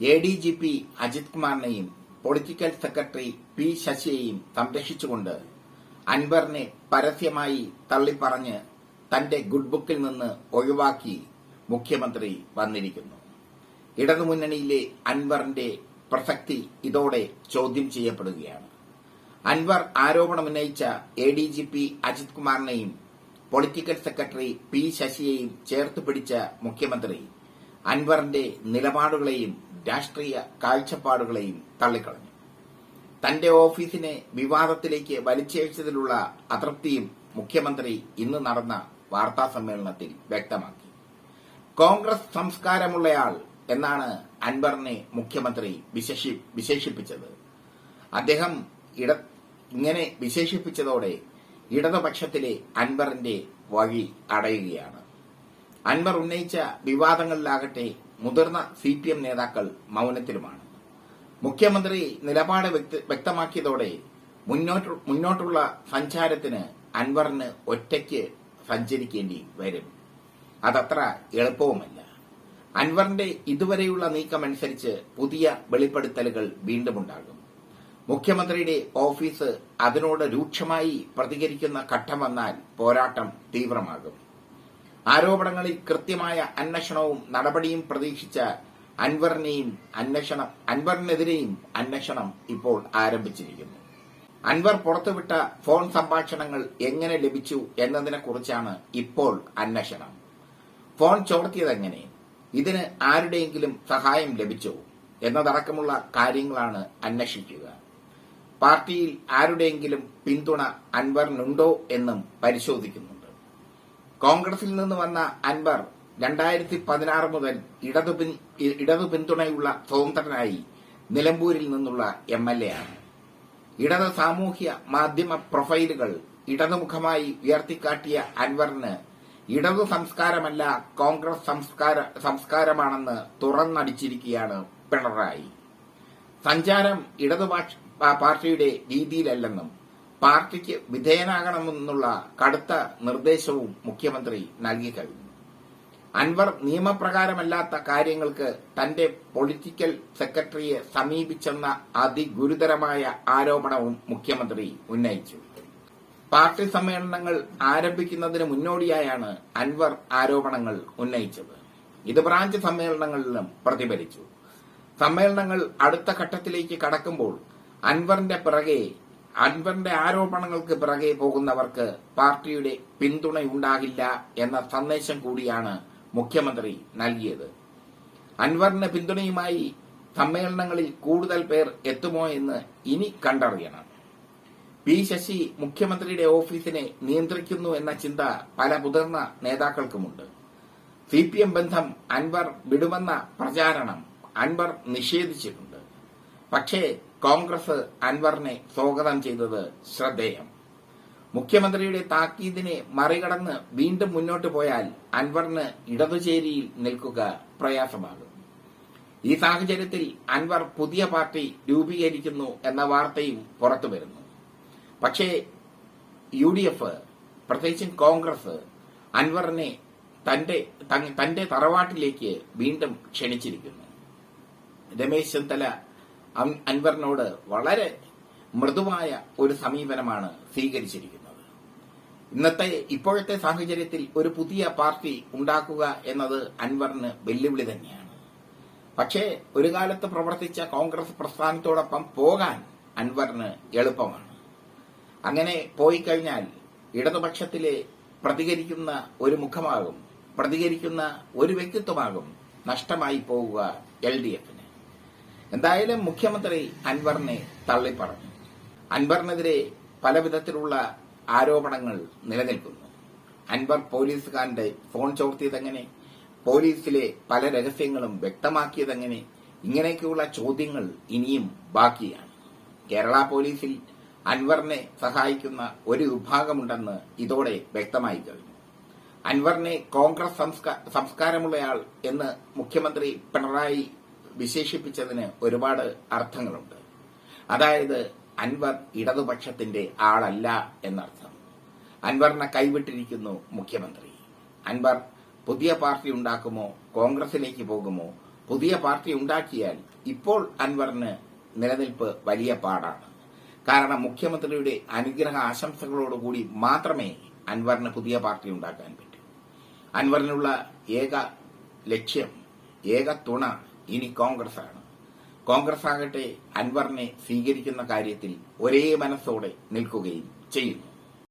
A D G P Ajith കുമാറിനെയും political secretary P ശശിയെയും സംരക്ഷിച്ചുകൊണ്ട് അൻവറിനെ പരസ്യമായി തള്ളിപ്പറഞ്ഞ് തന്റെ ഗുഡ് ബുക്കിൽ നിന്ന് ഒഴിവാക്കി മുഖ്യമന്ത്രി വന്നിരിക്കുന്നു. ഇടതുമുന്നണിയിലെ അൻവറിന്റെ പ്രസക്തി ഇതോടെ ചോദ്യം ചെയ്യപ്പെടുകയാണ്. Anwar ആരോപണമുന്നയിച്ച A D G P Ajith കുമാറിനെയും political secretary P ശശിയെയും ചേർത്ത് പിടിച്ച മുഖ്യമന്ത്രി അൻവറിന്റെ നിലപാടുകളെയും രാഷ്ട്രീയ കാഴ്ചപ്പാടുകളെയും തള്ളിക്കളഞ്ഞു. തന്റെ ഓഫീസിനെ വിവാദത്തിലേക്ക് വലിച്ചയച്ചതിലുള്ള അതൃപ്തിയും മുഖ്യമന്ത്രി ഇന്ന് നടന്ന വാർത്താ സമ്മേളനത്തിൽ വ്യക്തമാക്കി. കോൺഗ്രസ് സംസ്കാരമുള്ളയാൾ എന്നാണ് അൻവറിനെ മുഖ്യമന്ത്രി വിശേഷിപ്പിച്ചത്. അദ്ദേഹം ഇങ്ങനെ വിശേഷിപ്പിച്ചതോടെ ഇടതുപക്ഷത്തിലെ അൻവറിന്റെ വഴി അടയുകയാണ്. അൻവർ ഉന്നയിച്ച വിവാദങ്ങളിലാകട്ടെ മുതിർന്ന സി പി എം നേതാക്കൾ മൌനത്തിലുമാണ്. മുഖ്യമന്ത്രി നിലപാട് വ്യക്തമാക്കിയതോടെ മുന്നോട്ടുള്ള സഞ്ചാരത്തിന് അൻവറിന് ഒറ്റയ്ക്ക് സഞ്ചരിക്കേണ്ടി വരും. അതത്ര എളുപ്പവുമല്ല. അൻവറിന്റെ ഇതുവരെയുള്ള നീക്കമനുസരിച്ച് പുതിയ വെളിപ്പെടുത്തലുകൾ വീണ്ടുമുണ്ടാകും. മുഖ്യമന്ത്രിയുടെ ഓഫീസ് അതിനോട് രൂക്ഷമായി പ്രതികരിക്കുന്ന ഘട്ടം വന്നാൽ പോരാട്ടം തീവ്രമാകും. ആരോപണങ്ങളിൽ കൃത്യമായ അന്വേഷണവും നടപടിയും പ്രതീക്ഷിച്ച അൻവറിനെയും അന്വേഷണം അൻവറിനെതിരെയും അന്വേഷണം ഇപ്പോൾ ആരംഭിച്ചിരിക്കുന്നു. അൻവർ പുറത്തുവിട്ട ഫോൺ സംഭാഷണങ്ങൾ എങ്ങനെ ലഭിച്ചു എന്നതിനെക്കുറിച്ചാണ് ഇപ്പോൾ അന്വേഷണം. ഫോൺ ചോർത്തിയതെങ്ങനെ? ഇതിന് ആരുടെയെങ്കിലും സഹായം ലഭിച്ചോ? എന്നതടക്കമുള്ള കാര്യങ്ങളാണ് അന്വേഷിക്കുക. പാർട്ടിയിൽ ആരുടെയെങ്കിലും പിന്തുണ അൻവറിനുണ്ടോ എന്നും പരിശോധിക്കുന്നുണ്ട് കോൺഗ്രസിൽ നിന്ന് വന്ന അൻവർ രണ്ടായിരത്തി പതിനാറ് മുതൽ ഇടതു പിന്തുണയുള്ള സ്വതന്ത്രനായി നിലമ്പൂരിൽ നിന്നുള്ള എം എൽ എ ആണ്. ഇടത് സാമൂഹ്യ മാധ്യമ പ്രൊഫൈലുകൾ ഇടതുമുഖമായി ഉയർത്തിക്കാട്ടിയ അൻവറിന് ഇടതു സംസ്കാരമല്ല കോൺഗ്രസ് സംസ്കാര സംസ്കാരമാണെന്ന് തുറന്നടിച്ചിരിക്കുകയാണ് പിണറായി. സഞ്ചാരം ഇടതു പാർട്ടിയുടെ രീതിയിലല്ലെന്നും പാർട്ടിക്ക് വിധേയനാകണമെന്നുള്ള കടുത്ത നിർദ്ദേശവും മുഖ്യമന്ത്രി നൽകി കഴിഞ്ഞു. അൻവർ നിയമപ്രകാരമല്ലാത്ത കാര്യങ്ങൾക്ക് തന്റെ പൊളിറ്റിക്കൽ സെക്രട്ടറിയെ സമീപിച്ചെന്ന അതിഗുരുതരമായ ആരോപണവും മുഖ്യമന്ത്രി ഉന്നയിച്ചു. പാർട്ടി സമ്മേളനങ്ങൾ ആരംഭിക്കുന്നതിന് മുന്നോടിയായാണ് അൻവർ ആരോപണങ്ങൾ ഉന്നയിച്ചത്. ഇത് ബ്രാഞ്ച് സമ്മേളനങ്ങളിലും പ്രതിഫലിച്ചു. സമ്മേളനങ്ങൾ അടുത്ത ഘട്ടത്തിലേക്ക് കടക്കുമ്പോൾ അൻവറിന്റെ പിറകെ അൻവറിന്റെ ആരോപണങ്ങൾക്ക് പിറകെ പോകുന്നവർക്ക് പാർട്ടിയുടെ പിന്തുണയുണ്ടാകില്ല എന്ന സന്ദേശം കൂടിയാണ് മുഖ്യമന്ത്രി നൽകിയത്. അൻവറിന് പിന്തുണയുമായി സമ്മേളനങ്ങളിൽ കൂടുതൽ പേർ എത്തുമോ എന്ന് ഇനി കണ്ടറിയണം. പി ശശി മുഖ്യമന്ത്രിയുടെ ഓഫീസിനെ നിയന്ത്രിക്കുന്നു എന്ന ചിന്ത പല മുതിർന്ന നേതാക്കൾക്കുമുണ്ട്. സി പി എം ബന്ധം അൻവർ വിടുമെന്ന പ്രചാരണം അൻവർ നിഷേധിച്ചിട്ടുണ്ട്. പക്ഷേ കോൺഗ്രസ് അൻവറിനെ സ്വാഗതം ചെയ്തത് ശ്രദ്ധേയം. മുഖ്യമന്ത്രിയുടെ താക്കീതിനെ മറികടന്ന് വീണ്ടും മുന്നോട്ട് പോയാൽ അൻവറിന് ഇടതുചേരിയിൽ നിൽക്കുക പ്രയാസമാകും. ഈ സാഹചര്യത്തിൽ അൻവർ പുതിയ പാർട്ടി രൂപീകരിക്കുന്നു എന്ന വാർത്തയും പുറത്തു വരുന്നു. പക്ഷേ യു ഡി എഫ് പ്രത്യേകിച്ചും കോൺഗ്രസ് അൻവറിനെ തന്റെ തന്റെ തറവാട്ടിലേക്ക് വീണ്ടും ക്ഷണിച്ചിരിക്കുന്നു. രമേശ് ചെന്നിത്തല അൻ- അൻവറിനോട് വളരെ മൃദുവായ ഒരു സമീപനമാണ് സ്വീകരിച്ചിരിക്കുന്നത്. ഇന്നത്തെ ഇപ്പോഴത്തെ സാഹചര്യത്തിൽ ഒരു പുതിയ പാർട്ടി ഉണ്ടാക്കുക എന്നത് അൻവറിന് വെല്ലുവിളി തന്നെയാണ്. പക്ഷേ ഒരു കാലത്ത് പ്രവർത്തിച്ച കോൺഗ്രസ് പ്രസ്ഥാനത്തോടൊപ്പം പോകാൻ അൻവറിന് എളുപ്പമാണ്. അങ്ങനെ പോയി കഴിഞ്ഞാൽ ഇടതുപക്ഷത്തിലെ പ്രതികരിക്കുന്ന ഒരു മുഖമാകും പ്രതികരിക്കുന്ന ഒരു വ്യക്തിത്വമാകും നഷ്ടമായി പോവുക എൽ ഡി എഫിന്. എന്തായാലും മുഖ്യമന്ത്രി അൻവറിനെ തള്ളിപ്പറഞ്ഞു. അൻവറിനെതിരെ പല വിധത്തിലുള്ള ആരോപണങ്ങൾ നിലനിൽക്കുന്നു. അൻവർ പോലീസുകാരന്റെ ഫോൺ ചോർത്തിയതെങ്ങനെ? പോലീസിലെ പല രഹസ്യങ്ങളും വ്യക്തമാക്കിയതെങ്ങനെ? ഇങ്ങനെയൊക്കെയുള്ള ചോദ്യങ്ങൾ ഇനിയും ബാക്കിയാണ്. കേരള പോലീസിൽ അൻവറിനെ സഹായിക്കുന്ന ഒരു വിഭാഗമുണ്ടെന്ന് ഇതോടെ വ്യക്തമായി കഴിഞ്ഞു. അൻവറിനെ കോൺഗ്രസ് സംസ്കാരമുള്ളയാൾ എന്ന് മുഖ്യമന്ത്രി പിണറായി വിശേഷിപ്പിച്ചതിന് ഒരുപാട് അർത്ഥങ്ങളുണ്ട്. അതായത് അൻവർ ഇടതുപക്ഷത്തിന്റെ ആളല്ല എന്നർത്ഥം. അൻവറിനെ കൈവിട്ടിരിക്കുന്നു മുഖ്യമന്ത്രി. അൻവർ പുതിയ പാർട്ടി ഉണ്ടാക്കുമോ കോൺഗ്രസിലേക്ക് പോകുമോ പുതിയ പാർട്ടി ഉണ്ടാക്കിയാൽ ഇപ്പോൾ അൻവറിന് നിലനിൽപ്പ് വലിയ പാടാണ്. കാരണം മുഖ്യമന്ത്രിയുടെ അനുഗ്രഹ ആശംസകളോടുകൂടി മാത്രമേ അൻവറിന് പുതിയ പാർട്ടി ഉണ്ടാക്കാൻ പറ്റൂ. അൻവറിനുള്ള ഏക ലക്ഷ്യം ഏക തുണ ഇനി കോൺഗ്രസ് ആണ് കോൺഗ്രസ് ആകട്ടെ അൻവറിനെ സ്വീകരിക്കുന്ന കാര്യത്തിൽ ഒരേ മനസ്സോടെ നിൽക്കുകയും ചെയ്യുന്നു.